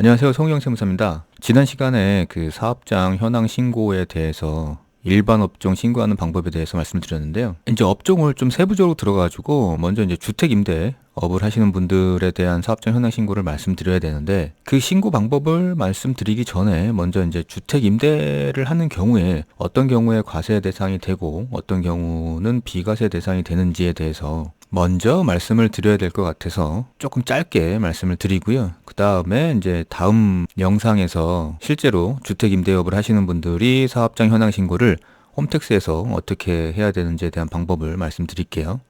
안녕하세요. 송영 세무사입니다. 지난 시간에 그 사업장 현황 신고에 대해서 일반 업종 신고하는 방법에 대해서 말씀을 드렸는데요. 이제 업종을 좀 세부적으로 들어가지고 먼저 이제 주택 임대 업을 하시는 분들에 대한 사업장 현황 신고를 말씀드려야 되는데 그 신고 방법을 말씀드리기 전에 먼저 이제 주택 임대를 하는 경우에 어떤 경우에 과세 대상이 되고 어떤 경우는 비과세 대상이 되는지에 대해서 먼저 말씀을 드려야 될 것 같아서 조금 짧게 말씀을 드리고요. 그 다음에 이제 다음 영상에서 실제로 주택 임대업을 하시는 분들이 사업장 현황 신고를 홈택스에서 어떻게 해야 되는지에 대한 방법을 말씀드릴게요.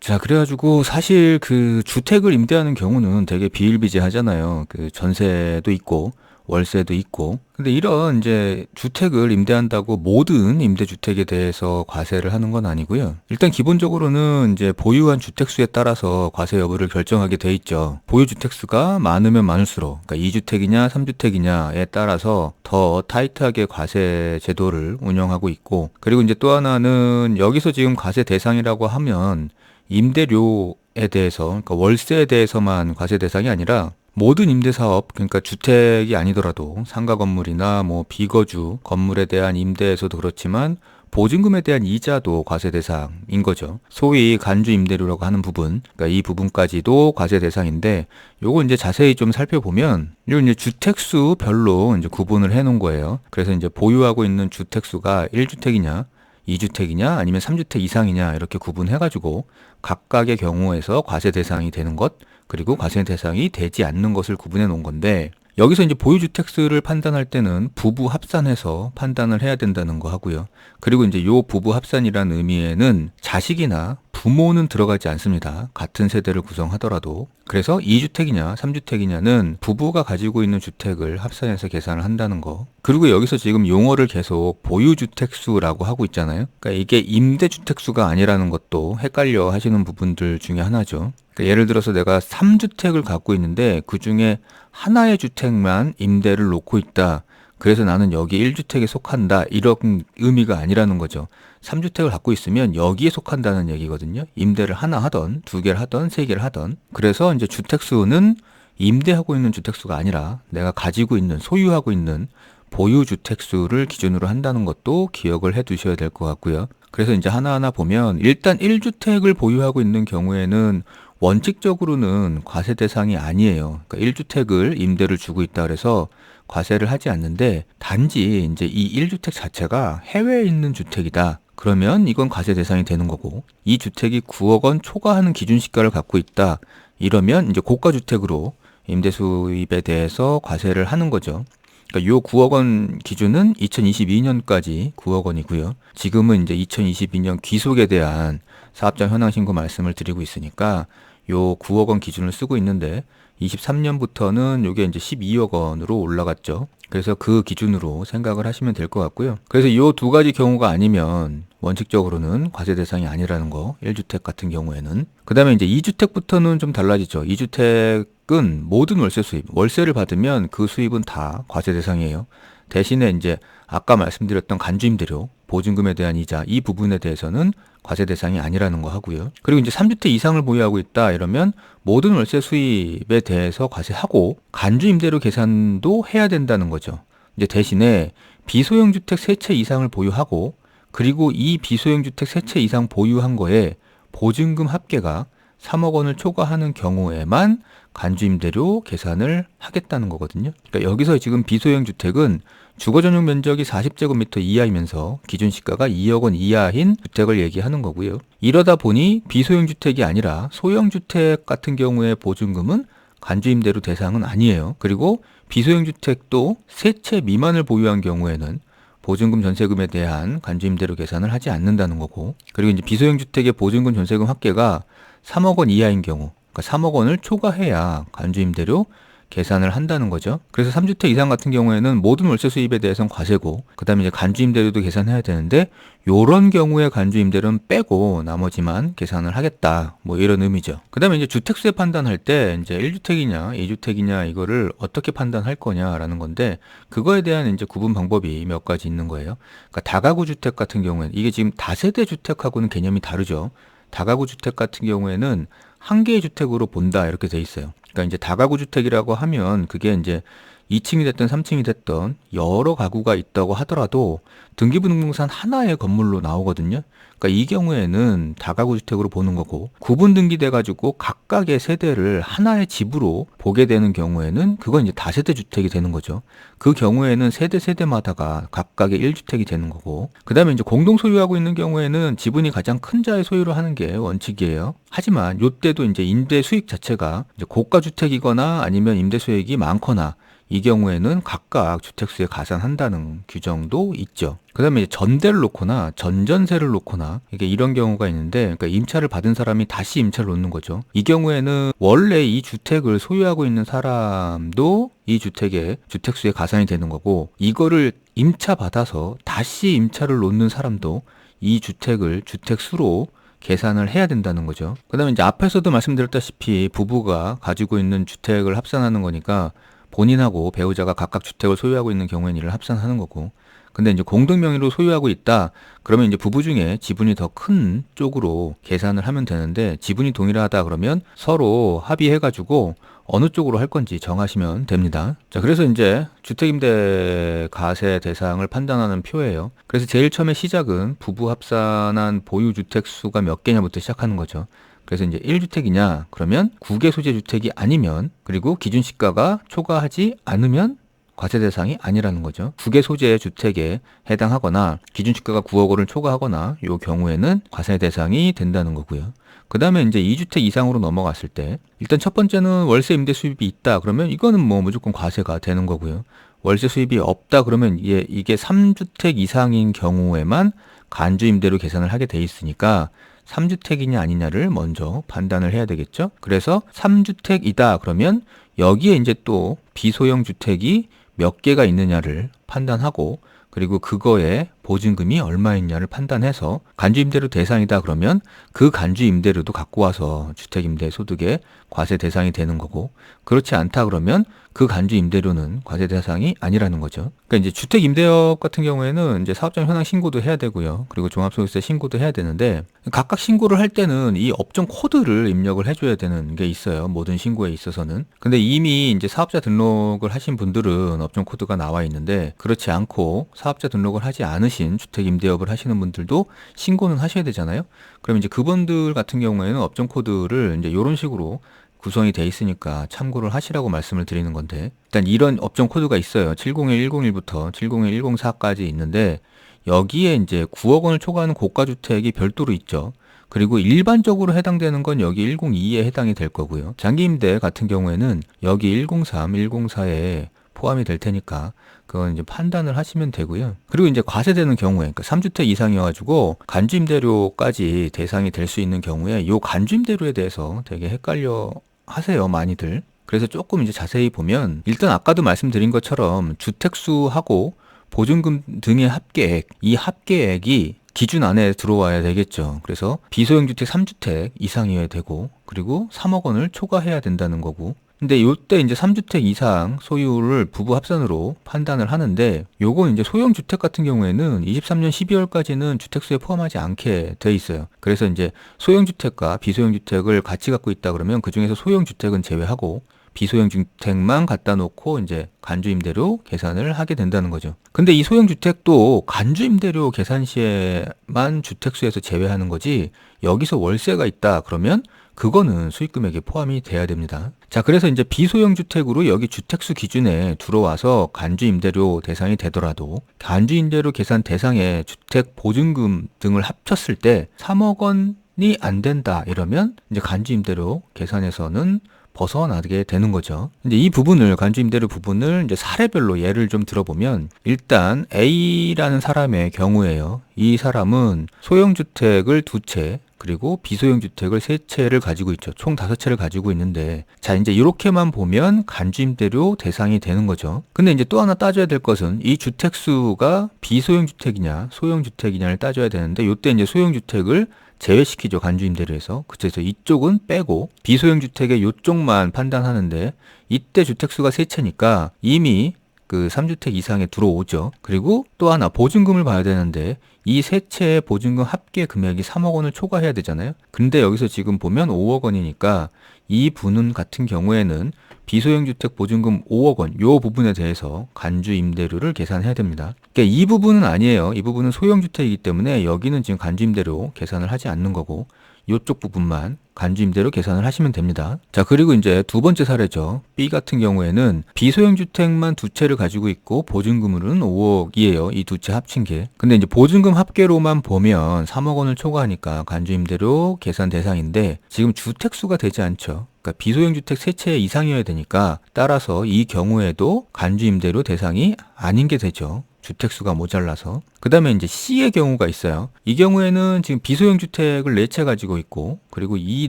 자, 그래가지고 사실 그 주택을 임대하는 경우는 되게 비일비재하잖아요. 그 전세도 있고 월세도 있고. 근데 이런 이제 주택을 임대한다고 모든 임대주택에 대해서 과세를 하는 건 아니고요. 일단 기본적으로는 이제 보유한 주택수에 따라서 과세 여부를 결정하게 돼 있죠. 보유 주택수가 많으면 많을수록, 그러니까 2주택이냐 3주택이냐에 따라서 더 타이트하게 과세 제도를 운영하고 있고, 그리고 이제 또 하나는 여기서 지금 과세 대상이라고 하면 임대료에 대해서, 그러니까 월세에 대해서만 과세 대상이 아니라 모든 임대사업, 그러니까 주택이 아니더라도 상가 건물이나 뭐 비거주 건물에 대한 임대에서도 그렇지만 보증금에 대한 이자도 과세 대상인 거죠. 소위 간주 임대료라고 하는 부분, 그러니까 이 부분까지도 과세 대상인데, 요거 이제 자세히 좀 살펴보면, 요 이제 주택수 별로 이제 구분을 해 놓은 거예요. 그래서 이제 보유하고 있는 주택수가 1주택이냐, 2주택이냐, 아니면 3주택 이상이냐, 이렇게 구분해가지고 각각의 경우에서 과세 대상이 되는 것, 그리고 과세 대상이 되지 않는 것을 구분해 놓은 건데 여기서 이제 보유주택수를 판단할 때는 부부 합산해서 판단을 해야 된다는 거 하고요. 그리고 이제 요 부부 합산이라는 의미에는 자식이나 부모는 들어가지 않습니다. 같은 세대를 구성하더라도. 그래서 2주택이냐 3주택이냐는 부부가 가지고 있는 주택을 합산해서 계산을 한다는 거. 그리고 여기서 지금 용어를 계속 보유주택수라고 하고 있잖아요. 그러니까 이게 임대주택수가 아니라는 것도 헷갈려 하시는 부분들 중에 하나죠. 그러니까 예를 들어서 내가 3주택을 갖고 있는데 그 중에 하나의 주택만 임대를 놓고 있다. 그래서 나는 여기 1주택에 속한다. 이런 의미가 아니라는 거죠. 3주택을 갖고 있으면 여기에 속한다는 얘기거든요. 임대를 하나 하던, 두 개를 하던, 세 개를 하던. 그래서 이제 주택수는 임대하고 있는 주택수가 아니라 내가 가지고 있는, 소유하고 있는 보유주택수를 기준으로 한다는 것도 기억을 해 두셔야 될 것 같고요. 그래서 이제 하나하나 보면 일단 1주택을 보유하고 있는 경우에는 원칙적으로는 과세 대상이 아니에요. 그러니까 1주택을 임대를 주고 있다 그래서 과세를 하지 않는데 단지 이제 이 1주택 자체가 해외에 있는 주택이다. 그러면 이건 과세 대상이 되는 거고 이 주택이 9억 원 초과하는 기준 시가를 갖고 있다. 이러면 이제 고가 주택으로 임대 수입에 대해서 과세를 하는 거죠. 그러니까 요 9억 원 기준은 2022년까지 9억 원이고요. 지금은 이제 2022년 귀속에 대한 사업장 현황 신고 말씀을 드리고 있으니까 요 9억 원 기준을 쓰고 있는데 23년부터는 요게 이제 12억 원으로 올라갔죠. 그래서 그 기준으로 생각을 하시면 될 것 같고요. 그래서 요두 가지 경우가 아니면 원칙적으로는 과세 대상이 아니라는 거. 1주택 같은 경우에는. 그 다음에 이제 2주택부터는 좀 달라지죠. 2주택은 모든 월세 수입, 월세를 받으면 그 수입은 다 과세 대상이에요. 대신에 이제 아까 말씀드렸던 간주임대료, 보증금에 대한 이자 이 부분에 대해서는 과세 대상이 아니라는 거 하고요. 그리고 이제 3주택 이상을 보유하고 있다 이러면 모든 월세 수입에 대해서 과세하고 간주 임대료 계산도 해야 된다는 거죠. 이제 대신에 비소형 주택 세 채 이상을 보유하고 그리고 이 비소형 주택 세 채 이상 보유한 거에 보증금 합계가 3억 원을 초과하는 경우에만 간주임대료 계산을 하겠다는 거거든요. 그러니까 여기서 지금 비소형 주택은 주거 전용 면적이 40제곱미터 이하이면서 기준 시가가 2억 원 이하인 주택을 얘기하는 거고요. 이러다 보니 비소형 주택이 아니라 소형 주택 같은 경우에 보증금은 간주임대료 대상은 아니에요. 그리고 비소형 주택도 세 채 미만을 보유한 경우에는 보증금 전세금에 대한 간주임대료 계산을 하지 않는다는 거고 그리고 이제 비소형 주택의 보증금 전세금 합계가 3억 원 이하인 경우 그러니까 3억 원을 초과해야 간주임대료 계산을 한다는 거죠. 그래서 3주택 이상 같은 경우에는 모든 월세 수입에 대해서는 과세고 그다음에 이제 간주 임대료도 계산해야 되는데 요런 경우에 간주 임대료는 빼고 나머지만 계산을 하겠다. 뭐 이런 의미죠. 그다음에 이제 주택수에 판단할 때 이제 1주택이냐, 2주택이냐 이거를 어떻게 판단할 거냐라는 건데 그거에 대한 이제 구분 방법이 몇 가지 있는 거예요. 그러니까 다가구 주택 같은 경우에는 이게 지금 다세대 주택하고는 개념이 다르죠. 다가구 주택 같은 경우에는 한 개의 주택으로 본다 이렇게 돼 있어요. 그러니까 이제 다가구 주택이라고 하면 그게 이제 2층이 됐든 3층이 됐든 여러 가구가 있다고 하더라도 등기부등록상 하나의 건물로 나오거든요. 그러니까 이 경우에는 다가구 주택으로 보는 거고 구분 등기돼 가지고 각각의 세대를 하나의 집으로 보게 되는 경우에는 그건 이제 다세대 주택이 되는 거죠. 그 경우에는 세대 세대마다가 각각의 1주택이 되는 거고 그다음에 이제 공동 소유하고 있는 경우에는 지분이 가장 큰 자의 소유를 하는 게 원칙이에요. 하지만 요때도 이제 임대 수익 자체가 이제 고가 주택이거나 아니면 임대 수익이 많거나 이 경우에는 각각 주택수에 가산한다는 규정도 있죠. 그 다음에 전대를 놓거나 전전세를 놓거나 이게 이런 경우가 있는데 그러니까 임차를 받은 사람이 다시 임차를 놓는 거죠. 이 경우에는 원래 이 주택을 소유하고 있는 사람도 이 주택에 주택수에 가산이 되는 거고 이거를 임차 받아서 다시 임차를 놓는 사람도 이 주택을 주택수로 계산을 해야 된다는 거죠. 그 다음에 이제 앞에서도 말씀드렸다시피 부부가 가지고 있는 주택을 합산하는 거니까 본인하고 배우자가 각각 주택을 소유하고 있는 경우에는 이를 합산하는 거고 근데 이제 공동 명의로 소유하고 있다 그러면 이제 부부 중에 지분이 더 큰 쪽으로 계산을 하면 되는데 지분이 동일하다 그러면 서로 합의해 가지고 어느 쪽으로 할 건지 정하시면 됩니다. 자, 그래서 이제 주택임대 가세 대상을 판단하는 표예요. 그래서 제일 처음에 시작은 부부 합산한 보유 주택 수가 몇 개냐부터 시작하는 거죠. 그래서 이제 1주택이냐? 그러면 국외 소재 주택이 아니면 그리고 기준 시가가 초과하지 않으면 과세 대상이 아니라는 거죠. 국외 소재 주택에 해당하거나 기준 시가가 9억 원을 초과하거나 요 경우에는 과세 대상이 된다는 거고요. 그 다음에 이제 2주택 이상으로 넘어갔을 때 일단 첫 번째는 월세 임대 수입이 있다 그러면 이거는 뭐 무조건 과세가 되는 거고요. 월세 수입이 없다 그러면 이게, 이게 3주택 이상인 경우에만 간주 임대로 계산을 하게 돼 있으니까 3주택이냐 아니냐를 먼저 판단을 해야 되겠죠. 그래서 3주택이다 그러면 여기에 이제 또 비소형 주택이 몇 개가 있느냐를 판단하고 그리고 그거에 보증금이 얼마있냐를 판단해서 간주임대료 대상이다 그러면 그 간주임대료도 갖고 와서 주택임대 소득의 과세 대상이 되는 거고 그렇지 않다 그러면 그 간주임대료는 과세 대상이 아니라는 거죠. 그러니까 이제 주택임대업 같은 경우에는 이제 사업장 현황 신고도 해야 되고요. 그리고 종합소득세 신고도 해야 되는데 각각 신고를 할 때는 이 업종 코드를 입력을 해줘야 되는 게 있어요. 모든 신고에 있어서는. 근데 이미 이제 사업자 등록을 하신 분들은 업종 코드가 나와 있는데 그렇지 않고 사업자 등록을 하지 않으신 주택 임대업을 하시는 분들도 신고는 하셔야 되잖아요. 그럼 이제 그분들 같은 경우에는 업종 코드를 이제 이런 식으로 구성이 돼 있으니까 참고를 하시라고 말씀을 드리는 건데 일단 이런 업종 코드가 있어요. 701101부터 701104까지 있는데 여기에 이제 9억 원을 초과하는 고가 주택이 별도로 있죠. 그리고 일반적으로 해당되는 건 여기 102에 해당이 될 거고요. 장기 임대 같은 경우에는 여기 103, 104에 포함이 될 테니까 그건 이제 판단을 하시면 되고요. 그리고 이제 과세되는 경우에 그러니까 3주택 이상이어가지고 간주임대료까지 대상이 될 수 있는 경우에 요 간주임대료에 대해서 되게 헷갈려 하세요 많이들. 그래서 조금 이제 자세히 보면 일단 아까도 말씀드린 것처럼 주택수하고 보증금 등의 합계액 이 합계액이 기준 안에 들어와야 되겠죠. 그래서 비소형 주택 3주택 이상이어야 되고 그리고 3억 원을 초과해야 된다는 거고 근데 요때 이제 3주택 이상 소유를 부부 합산으로 판단을 하는데 요건 이제 소형 주택 같은 경우에는 23년 12월까지는 주택수에 포함하지 않게 돼 있어요. 그래서 이제 소형 주택과 비소형 주택을 같이 갖고 있다 그러면 그중에서 소형 주택은 제외하고 비소형 주택만 갖다 놓고 이제 간주 임대료 계산을 하게 된다는 거죠. 근데 이 소형 주택도 간주 임대료 계산 시에만 주택수에서 제외하는 거지 여기서 월세가 있다 그러면 그거는 수익 금액에 포함이 돼야 됩니다. 자, 그래서 이제 비소형 주택으로 여기 주택수 기준에 들어와서 간주 임대료 대상이 되더라도 간주 임대료 계산 대상에 주택 보증금 등을 합쳤을 때 3억 원이 안 된다 이러면 이제 간주 임대료 계산에서는 벗어나게 되는 거죠. 이제 이 부분을 간주 임대료 부분을 이제 사례별로 예를 좀 들어보면 일단 A라는 사람의 경우에요. 이 사람은 소형 주택을 두 채, 그리고 비소형 주택을 세 채를 가지고 있죠. 총 다섯 채를 가지고 있는데 자 이제 이렇게만 보면 간주임대료 대상이 되는 거죠. 근데 이제 또 하나 따져야 될 것은 이 주택 수가 비소형 주택이냐 소형 주택이냐를 따져야 되는데 이때 이제 소형 주택을 제외시키죠 간주임대료에서 그래서 이쪽은 빼고 비소형 주택의 이쪽만 판단하는데 이때 주택수가 세 채니까 이미 그 3주택 이상에 들어오죠. 그리고 또 하나 보증금을 봐야 되는데 이 세 채의 보증금 합계 금액이 3억 원을 초과해야 되잖아요. 근데 여기서 지금 보면 5억 원이니까 이 분은 같은 경우에는 비소형 주택 보증금 5억 원, 요 부분에 대해서 간주 임대료를 계산해야 됩니다. 그러니까 이 부분은 아니에요. 이 부분은 소형 주택이기 때문에 여기는 지금 간주 임대료 계산을 하지 않는 거고 요쪽 부분만 간주 임대로 계산을 하시면 됩니다. 자, 그리고 이제 두 번째 사례죠. B 같은 경우에는 비소형 주택만 두 채를 가지고 있고 보증금으로는 5억이에요. 이 두 채 합친 게. 근데 이제 보증금 합계로만 보면 3억 원을 초과하니까 간주 임대료 계산 대상인데 지금 주택 수가 되지 않죠. 그러니까 비소형 주택 세채 이상이어야 되니까 따라서 이 경우에도 간주 임대료 대상이 아닌 게 되죠. 주택수가 모자라서. 그 다음에 이제 C의 경우가 있어요. 이 경우에는 지금 비소형 주택을 4채 가지고 있고, 그리고 이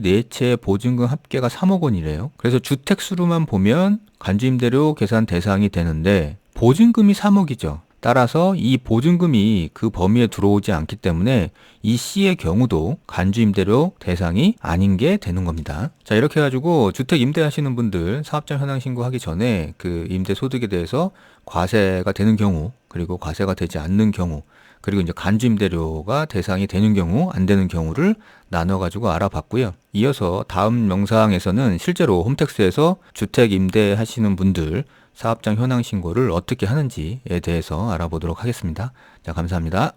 4채 보증금 합계가 3억 원이래요. 그래서 주택수로만 보면 간주임대료 계산 대상이 되는데, 보증금이 3억이죠. 따라서 이 보증금이 그 범위에 들어오지 않기 때문에 이 C의 경우도 간주임대료 대상이 아닌 게 되는 겁니다. 자, 이렇게 해가지고 주택 임대하시는 분들 사업장 현황 신고하기 전에 그 임대 소득에 대해서 과세가 되는 경우, 그리고 과세가 되지 않는 경우, 그리고 이제 간주임대료가 대상이 되는 경우, 안 되는 경우를 나눠가지고 알아봤고요. 이어서 다음 영상에서는 실제로 홈택스에서 주택 임대하시는 분들 사업장 현황 신고를 어떻게 하는지에 대해서 알아보도록 하겠습니다. 자, 감사합니다.